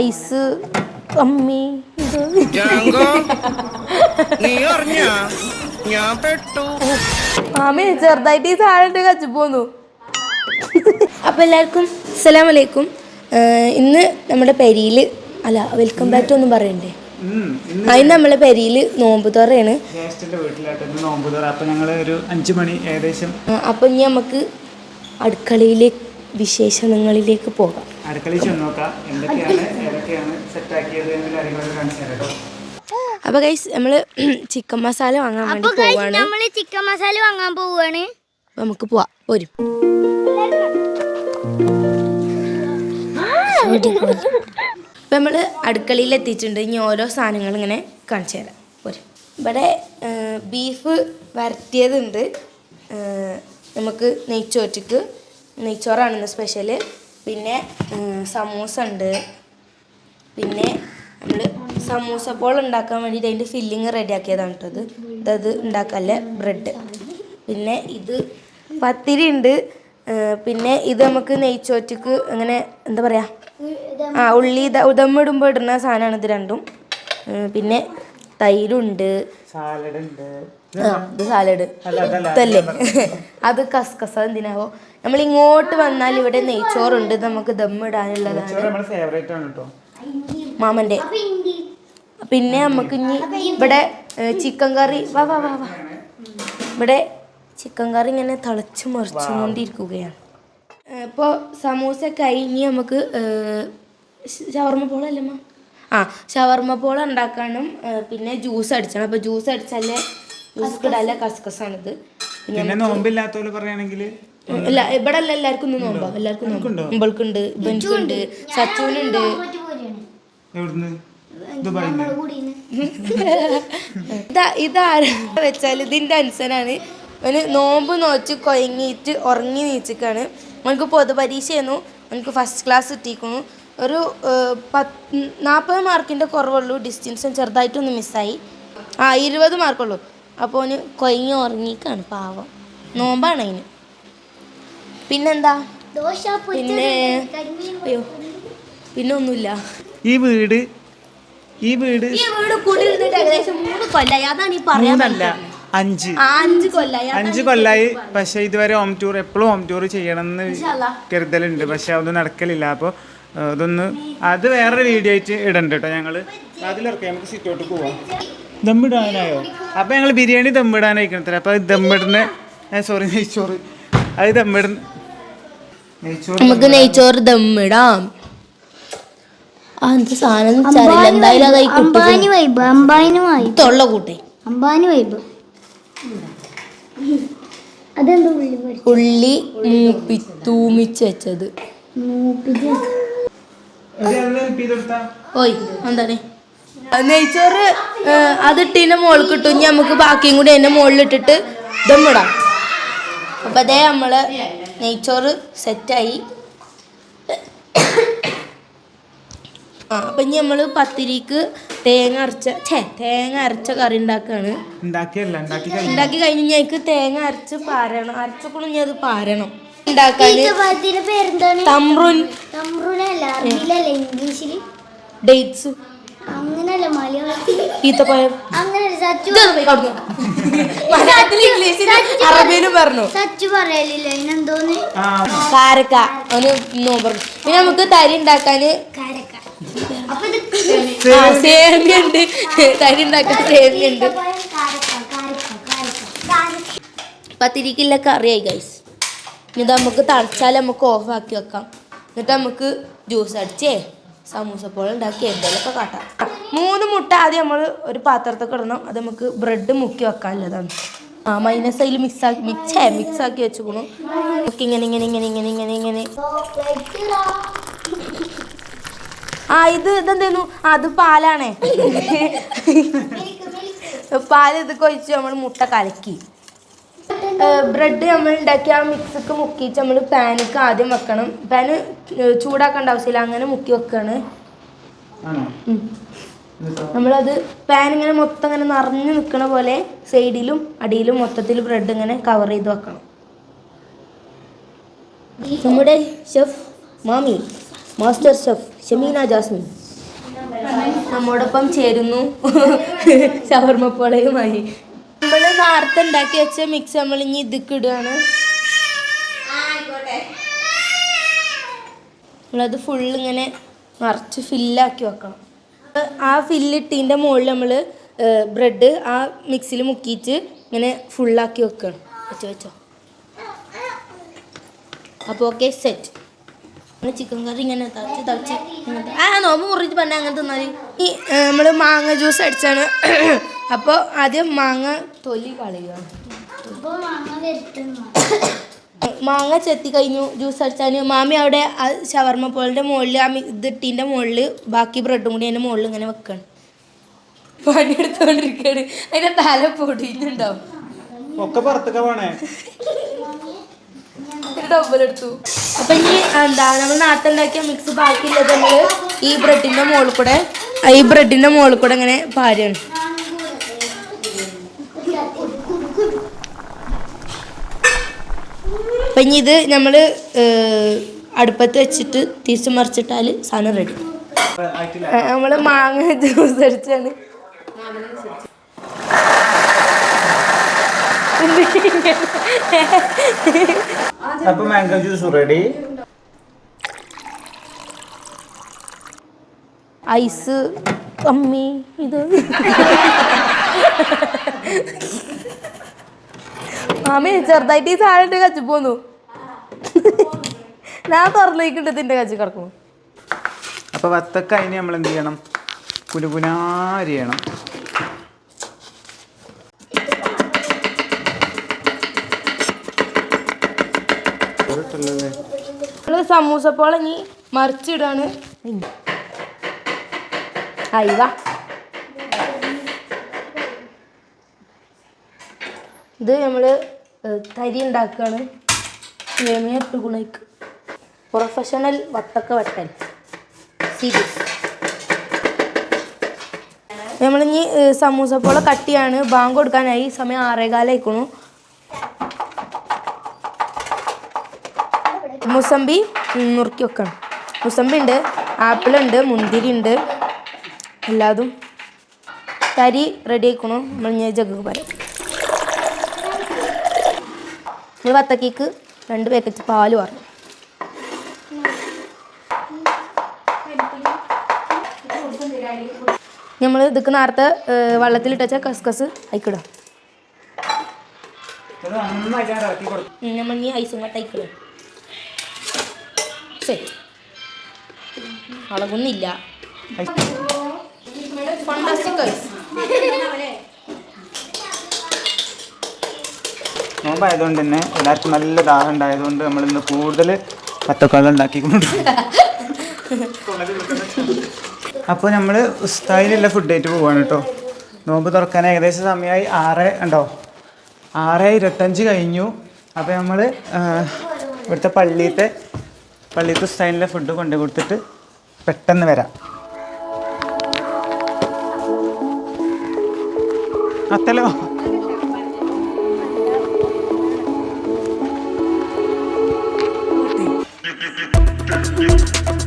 Ice അമ്മി ഇത് മാമി ചെറുതായിട്ട് ഈ സാധനം കച്ചു പോന്നു. അപ്പൊ എല്ലാവർക്കും അസ്സലാം വലൈക്കും ഇന്ന് നമ്മുടെ പെരിയിൽ അല്ല വെൽക്കം ബാക്ക് ടു ഒന്നും പറയണ്ടേ? അതിന് നമ്മളെ പെരിയിൽ നോമ്പ് തുറയാണ്. നോമ്പ് തുറ. അപ്പം ഞങ്ങൾ ഒരു അഞ്ച് മണി ഏകദേശം അപ്പൊ ഇനി നമുക്ക് അടുക്കളയിലെ വിശേഷണങ്ങളിലേക്ക് പോകാം. അപ്പൊ ഗൈസ് നമ്മൾ ചിക്കൻ മസാല വാങ്ങാൻ വേണ്ടി പോവാണ്. നമ്മൾ ചിക്കൻ മസാല വാങ്ങാൻ പോവാണ്. നമുക്ക് പോവാം. പോരും. ഇപ്പം നമ്മൾ അടുക്കളയിൽ എത്തിയിട്ടുണ്ട്. ഇനി ഓരോ സാധനങ്ങൾ ഇങ്ങനെ കാണിച്ചു തരാം. പോരും. ഇവിടെ ബീഫ് വരട്ടിയതുണ്ട്. നമുക്ക് നെയ്ച്ചോറ്റക്ക് നെയ്ച്ചോറാണ് ഇന്ന് സ്പെഷ്യൽ. പിന്നെ സമൂസ ഉണ്ട് പിന്നെ നമ്മൾ സമൂസ പോൾ ഉണ്ടാക്കാൻ വേണ്ടിയിട്ട് അതിന്റെ ഫില്ലിങ് റെഡിയാക്കിയതാണ് കേട്ടോ അത് ഇതത് ഉണ്ടാക്കാല്ലേ? ബ്രെഡ്. പിന്നെ ഇത് പത്തിരി ഉണ്ട് പിന്നെ ഇത് നമുക്ക് നെയ്ച്ചോറ്റക്ക് അങ്ങനെ എന്താ പറയുക ആ ഉള്ളി ദമ്മിടുമ്പോൾ ഇടുന്ന സാധനമാണ് ഇത് രണ്ടും പിന്നെ തൈരുണ്ട്. ആ ഇത് സാലഡ്. ഇതല്ലേ? അത് കസ്കസ എന്തിനാവോ നമ്മൾ ഇങ്ങോട്ട് വന്നാൽ ഇവിടെ നെയ്ച്ചോറുണ്ട്. ഇത് നമുക്ക് ദമ്മിടാനുള്ളതാണ് മാമന്റെ. പിന്നെ നമുക്ക് ഇനി ഇവിടെ ചിക്കൻ കറി. വാ വാ വാ വാ. ഇവിടെ ചിക്കൻ കറി ഇങ്ങനെ തിളച്ച് മറിച്ചുകൊണ്ടിരിക്കുകയാണ്. ഇപ്പോൾ സമൂസ കഴിഞ്ഞ് നമുക്ക് ഷവർമ്മ പോളല്ലമ്മ ആ ഷവർമ്മ പോള ഉണ്ടാക്കാനും പിന്നെ ജ്യൂസ് അടിച്ചാണ്. അപ്പോൾ ജ്യൂസ് അടിച്ചാലേ ജ്യൂസ് കിടാലേ കസ്കസാണിത്. പിന്നെ പിന്നെ നോമ്പില്ലാത്തവര് പറയുകയാണെങ്കിൽ ഇല്ല ഇവിടെ അല്ല എല്ലാവർക്കും ഒന്നും നോമ്പാ. എല്ലാവർക്കും നോമ്പൾക്കുണ്ട് ബെഞ്ചുണ്ട് സച്ചുണ്ട് സച്ചുവിനുണ്ട്. ഇതാ ഇതാരാ വെച്ചാൽ ഇതിന്റെ അനുസരാണ് അവന് നോമ്പ് നോച്ച് കൊയങ്ങിയിട്ട് ഉറങ്ങി നീച്ചിക്കാണ്. അവനക്ക് പൊതുപരീക്ഷയായിരുന്നു. അവനക്ക് ഫസ്റ്റ് ക്ലാസ് കിട്ടിയിരിക്കുന്നു. ഒരു പത്ത് നാൽപ്പത് മാർക്കിന്റെ കുറവുള്ളൂ. ഡിസ്റ്റൻസും ചെറുതായിട്ടൊന്ന് മിസ്സായി. ആ ഇരുപത് മാർക്കുള്ളൂ. അപ്പോൾ അവന് കൊയങ്ങി ഉറങ്ങിക്കാണ് പാവം. നോമ്പാണ് അതിന് പിന്നെന്താ? ദോശ പിന്നെ അയ്യോ പിന്നെ ഒന്നുമില്ല ഈ വീട് ഈ വീട് ഈ വീട് കുടിയിരുന്നിട്ട് ഏകദേശം മൂന്ന് കൊല്ലായി. അതാണ് ഈ പറയാൻ മൂന്നല്ല അഞ്ച്. അഞ്ച് കൊല്ലായി. അഞ്ച് കൊല്ലായി. പക്ഷെ ഇതുവരെ ഹോം ടൂർ എപ്പോഴും ഹോം ടൂർ ചെയ്യണം എന്ന് കരുതലുണ്ട്. പക്ഷെ അതൊന്നും നടക്കലില്ല. അപ്പോൾ അതൊന്ന് അത് വേറൊരു വീഡിയോ ആയിട്ട് ഇടണ്ട കേട്ടോ ഞങ്ങൾ അതിലിറക്കാം നമുക്ക് സിറ്റോട്ട് പോവാം. ദമ്മിടാനായോ? അപ്പോൾ ഞങ്ങൾ ബിരിയാണി ദമ്മിടാനായിക്കണത്ര അപ്പോൾ ദമ്മിടുന്ന സോറി നെയ്ച്ചോറ്. അത് ദമ്മിടുന്ന നെയ്ച്ചോറ് നമുക്ക് നെയ്ച്ചോറ് ദമ്മിടാം. സാധനം എന്തായാലും അംബാനി വൈബ് അംബാനി വൈബ് തൊള്ള കൂട്ടെ. അംബാനി വൈബ് അതെന്താ ഉള്ളി? ഉള്ളി മൂപ്പി തൂമിച്ച് വെച്ചത്. മൂപ്പിച്ച് അത് ഞങ്ങൾ help ചെയ്ത് കൊടുത്താ? ഓയ് എന്താണ്? നെയ്ച്ചോറ് അത് അതിട്ടിന്റെ മുകളിൽ കിട്ടും ഇനി നമുക്ക് ബാക്കിയും കൂടി അതിന്റെ മുകളിലിട്ടിട്ട് വിടാം അപ്പൊ അതേ നമ്മൾ നെയ്ച്ചോറ് സെറ്റായി. ആ അപ്പൊ ഇനി നമ്മൾ പത്തിരിക്ക് തേങ്ങ അരച്ച ഛേ തേങ്ങ അരച്ച കറി ഉണ്ടാക്കാണ്. ഉണ്ടാക്കി കഴിഞ്ഞു ഉണ്ടാക്കി കഴിഞ്ഞ് ഞങ്ങൾക്ക് തേങ്ങ അരച്ച് പാരണം. അരച്ചപ്പോഴും ഞാൻ അത് പാരണം. ഉണ്ടാക്കാന് തമ്രുൻ. ഇംഗ്ലീഷിൽ ഡേറ്റ്സ്. അങ്ങനല്ല മലയാളത്തിൽ ഈത്തപ്പഴം. സച്ചു അറബിയിലും പറഞ്ഞു. പറയലില്ല അതിനെന്തോന്ന് കാരക്ക. പിന്നെ നമുക്ക് തരി ഉണ്ടാക്കാന് സേമിയ ഉണ്ട്. തരി ഉണ്ടാക്കാൻ സേമിയ ഉണ്ട്. കാരക്ക കറിയായി ഗൈസ് ഇത് നമുക്ക് തളച്ചാൽ നമുക്ക് ഓഫാക്കി വെക്കാം. എന്നിട്ട് നമുക്ക് ജ്യൂസ് അടിച്ചേ സമൂസ പോലെ ഉണ്ടാക്കി എന്തെങ്കിലുമൊക്കെ കാട്ടാം. മൂന്ന് മുട്ട ആദ്യം നമ്മൾ ഒരു പാത്രത്തിൽ ഇടണം. അത് നമുക്ക് ബ്രെഡ് മുക്കി വെക്കാനുള്ളതാണ്. ആ മൈനസ് അതിൽ മിക്സ് ആക്കി മിക്സേ ആക്കി വെച്ചുക്കണം. നമുക്ക് ഇങ്ങനെ ഇങ്ങനെ ഇങ്ങനെ ഇങ്ങനെ ഇങ്ങനെ ഇങ്ങനെ. ആ ഇത് ഇതെന്തേന്നു അത് പാലാണേ. പാൽ ഇത് കൊഴിച്ച് നമ്മൾ മുട്ട കലക്കി. ബ്രെഡ് നമ്മൾ ഉണ്ടാക്കി ആ മിക്സൊക്കെ മുക്കിച്ച് നമ്മൾ പാനിക്ക് ആദ്യം വെക്കണം. പാന് ചൂടാക്കേണ്ട ആവശ്യമില്ല. അങ്ങനെ മുക്കി വെക്കാണ്. നമ്മളത് പാൻ ഇങ്ങനെ മൊത്തം ഇങ്ങനെ നിറഞ്ഞു നിൽക്കണ പോലെ സൈഡിലും അടിയിലും മൊത്തത്തിൽ ബ്രെഡ് ഇങ്ങനെ കവർ ചെയ്ത് വെക്കണം. നമ്മുടെ ഷെഫ് മാമി മാസ്റ്റർ ഷെഫ് ഷമീന ജാസ്മിൻ. നമ്മോടൊപ്പം ചേരുന്നു. ഷവർമ്മ പോളയുമായി. നമ്മൾ നേരത്തെ ഉണ്ടാക്കി വെച്ച മിക്സ് നമ്മൾ ഇനി ഇതിക്ക് ഇടുകയാണ് നമ്മളത് ഫുള്ള് ഇങ്ങനെ നിറച്ച് ഫില്ലാക്കി വെക്കണം. ആ ഫില്ലിട്ടിന്റെ മുകളിൽ നമ്മൾ ബ്രെഡ് ആ മിക്സിയിൽ മുക്കിയിട്ട് ഇങ്ങനെ ഫുള്ളാക്കി വെക്കണം. വെച്ചോ വെച്ചോ. അപ്പോൾ ഓക്കെ സെറ്റ് ചിക്കൻ കറി ഇങ്ങനെ തളിച്ച് തളിച്ച് ആ നോമ്പ് മുറിച്ച് പറഞ്ഞാൽ അങ്ങനെ തിന്നാൽ ഈ നമ്മൾ മാങ്ങ ജ്യൂസ് അടിച്ചാണ്. അപ്പോൾ ആദ്യം മാങ്ങ തൊലി കളയുക. മാങ്ങ ചെത്തി കഴിഞ്ഞു ജ്യൂസ് അടിച്ചാൽ മാമി അവിടെ ആ ഷവർമ്മ പോളിന്റെ മുകളിൽ ആ ഇതിട്ടിന്റെ ഇത് മുകളിൽ ബാക്കി ബ്രെഡും കൂടി അതിന്റെ മുകളിൽ ഇങ്ങനെ വെക്കണം. പണിയെടുത്തോണ്ടിരിക്കുകയാണ് അതിന്റെ തല പൊടിയുന്നുണ്ടാവും. ഒക്കെ പുറത്തൊക്കെ പോണേ? ഡബിളെടുത്തു അപ്പം ഇനി എന്താ നമ്മൾ നാട്ടിൽ ഉണ്ടാക്കിയ മിക്സ് ബാക്കിയുള്ളത് നമ്മൾ ഈ ബ്രെഡിന്റെ മുകളിൽ കൂടെ ഈ ബ്രെഡിന്റെ മുകളിൽ കൂടെ ഇങ്ങനെ പാരാണ്. അപ്പം ഇനി ഇത് നമ്മൾ അടുപ്പത്ത് വെച്ചിട്ട് തിരിച്ചു മറിച്ചിട്ടാൽ സാധനം റെഡി നമ്മൾ മാങ്ങ ജ്യൂസ് അടിച്ചാണ്. അപ്പൊ മാംഗോ ജ്യൂസ് റെഡി ഐസ് അമ്മി ഇത്. മാമി ചെറുതായിട്ട് ഈ സാധനം കച്ചു പോന്നു ഞാൻ തുറന്നേക്കിട്ട് ഇതിന്റെ കച്ചി കിടക്കുന്നു അപ്പൊ വത്തക്ക അതിന് നമ്മൾ എന്ത് ചെയ്യണം? കുലുകുനാരിയണം നമ്മൾ സമൂസ പോളെ ഇനി മറിച്ചിടാണ്. അയവ ഇത് നമ്മൾ തരി ഉണ്ടാക്കുകയാണ് സേമിയ ഇട്ടുകുണയ്ക്ക് പ്രൊഫഷണൽ വട്ടക്ക വട്ടൽ സീരീസ് നമ്മളിനി ഏഹ്, സമൂസ പോലെ കട്ടിയാണ് ബാങ്ക് കൊടുക്കാനായി. സമയം ആറേകാലായിക്കണു. മുസമ്പി നുറുക്കി വെക്കണം മുസമ്പി ഉണ്ട് ആപ്പിൾ ഉണ്ട് മുന്തിരി ഉണ്ട് എല്ലാതും തരി റെഡി ആയിക്കണു നമ്മൾ ഞാൻ ജഗ് പറയാം. വത്തക്കേക്ക് രണ്ട് പാക്കറ്റ് പാൽ പറഞ്ഞു നമ്മൾ ഇതൊക്കെ നേരത്തെ ഏഹ്, വെള്ളത്തിലിട്ട് വെച്ച കസ്കസ് അയക്കിടാം. നമ്മൾ ഈ ഐസും കട്ട് അയക്കിടും. ശരി. അളകൊന്നില്ല ഫണ്ടാസ്റ്റിക് ഐസ്. നോമ്പായതുകൊണ്ട് തന്നെ എല്ലാവർക്കും നല്ല ദാഹം ഉണ്ടായതുകൊണ്ട് നമ്മൾ ഇന്ന് കൂടുതൽ പത്തക്കാളം ഉണ്ടാക്കിക്കൊണ്ട് അപ്പോൾ നമ്മൾ ഉസ്തായിലുള്ള ഫുഡ് ആയിട്ട് പോവാണ് കേട്ടോ നോമ്പ് തുറക്കാൻ ഏകദേശം സമയമായി ആറ് ഉണ്ടോ ആറ് ഇരുപത്തഞ്ച് കഴിഞ്ഞു. അപ്പോൾ നമ്മൾ ഇവിടുത്തെ പള്ളിയിലത്തെ പള്ളിയിലത്തെ ഉസ്താദിലെ ഫുഡ് കൊണ്ടു കൊടുത്തിട്ട് പെട്ടെന്ന് വരാം. അത്തലോ? ഒട്ടകങ്ങൾ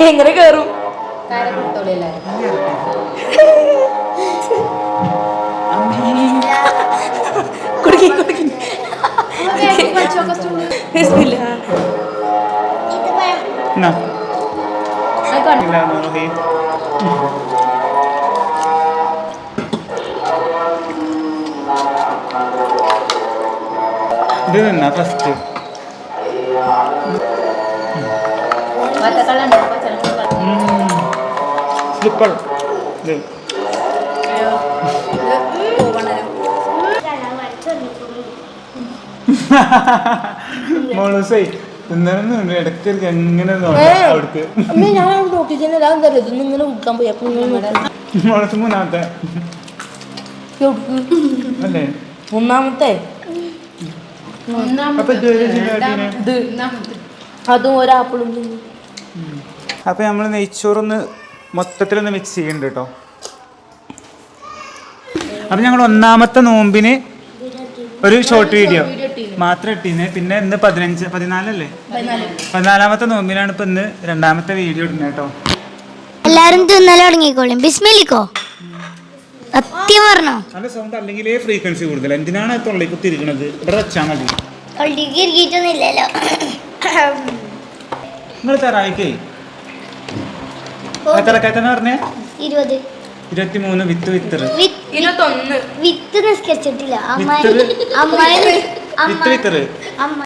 എങ്ങനെ കേറും? കുടുക്കി കുടുക്കി. ഇത്. തന്നെ ഇത് നിന്നാ ഫസ്റ്റ് ഇത് മോളൂസേ തിന്നണമെന്നുണ്ട് ഇടയ്ക്ക് എങ്ങനെ അവിടുത്തെ ഞാൻ ഇങ്ങനെ പോയി. അപ്പൊ നമ്മൾ മൂന്നാമത്തെ. അല്ലേ? അതും ഒരാപ്പിളും അപ്പൊ നമ്മൾ നെയ്ച്ചോറൊന്ന് മൊത്തത്തിലൊന്ന് മിക്സ് ചെയ്യുന്നുണ്ട് കേട്ടോ അപ്പൊ ഞങ്ങൾ ഒന്നാമത്തെ നോമ്പിന് ഒരു ഷോർട്ട് വീഡിയോ മാത്രം ഇട്ടീന്. പിന്നെ ഇന്ന് പതിനഞ്ച് പതിനാലല്ലേ? പതിനാലാമത്തെ നോമ്പിനാണ് ഇപ്പൊ ഇന്ന് രണ്ടാമത്തെ വീഡിയോ ഇടുന്നത് കേട്ടോ എല്ലാരും തിന്നല തുടങ്ങിക്കോളും. ബിസ്മിലിക്കോ സത്യം പറഞ്ഞോ? നല്ല സൗണ്ട് അല്ലെങ്കിലേ ഫ്രീക്വൻസി കൂടുതൽ എന്തിനാണ് തൊള്ളി കുത്തിരിക്കണത് ഇവിടെ വെച്ചാൽ മതി. നിങ്ങൾ തറായിക്കേ എത്ര കത്തന പറഞ്ഞേ? ഇരുപത്. ഇരുപത്തി മൂന്ന് വിത്ത് വിത്തറ്. വിത്ത് ഇരുപത്തൊന്ന്. വിത്ത് നിസ്കരിച്ചിട്ടില്ല. അമ്മായി അമ്മായി വിത്ത് വിത്തറ്? അമ്മ